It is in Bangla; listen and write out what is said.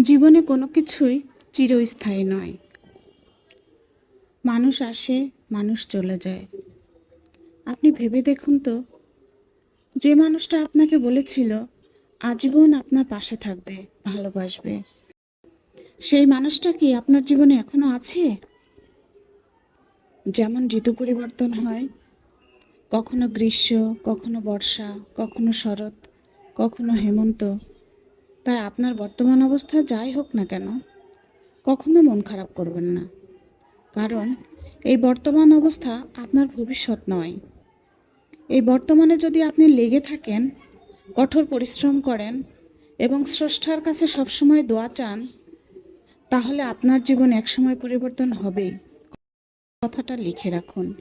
জীবনে কোনো কিছুই চিরস্থায়ী নয়। মানুষ আসে, মানুষ চলে যায়। আপনি ভেবে দেখুন তো, যে মানুষটা আপনাকে বলেছিল, আজীবন আপনার পাশে থাকবে, ভালোবাসবে। সেই মানুষটা কি আপনার জীবনে এখনও আছে? যেমন ঋতু পরিবর্তন হয়, কখনো গ্রীষ্ম, কখনো বর্ষা, কখনো শরৎ, কখনো হেমন্ত তাই আপনার বর্তমান অবস্থা যাই হোক না কেন, কখনো মন খারাপ করবেন না। কারণ এই বর্তমান অবস্থা আপনার ভবিষ্যৎ নয়। এই বর্তমানে যদি আপনি লেগে থাকেন, কঠোর পরিশ্রম করেন এবং স্রষ্টার কাছে সবসময় দোয়া চান, তাহলে আপনার জীবন একসময় পরিবর্তন হবেই। কথাটা লিখে রাখুন।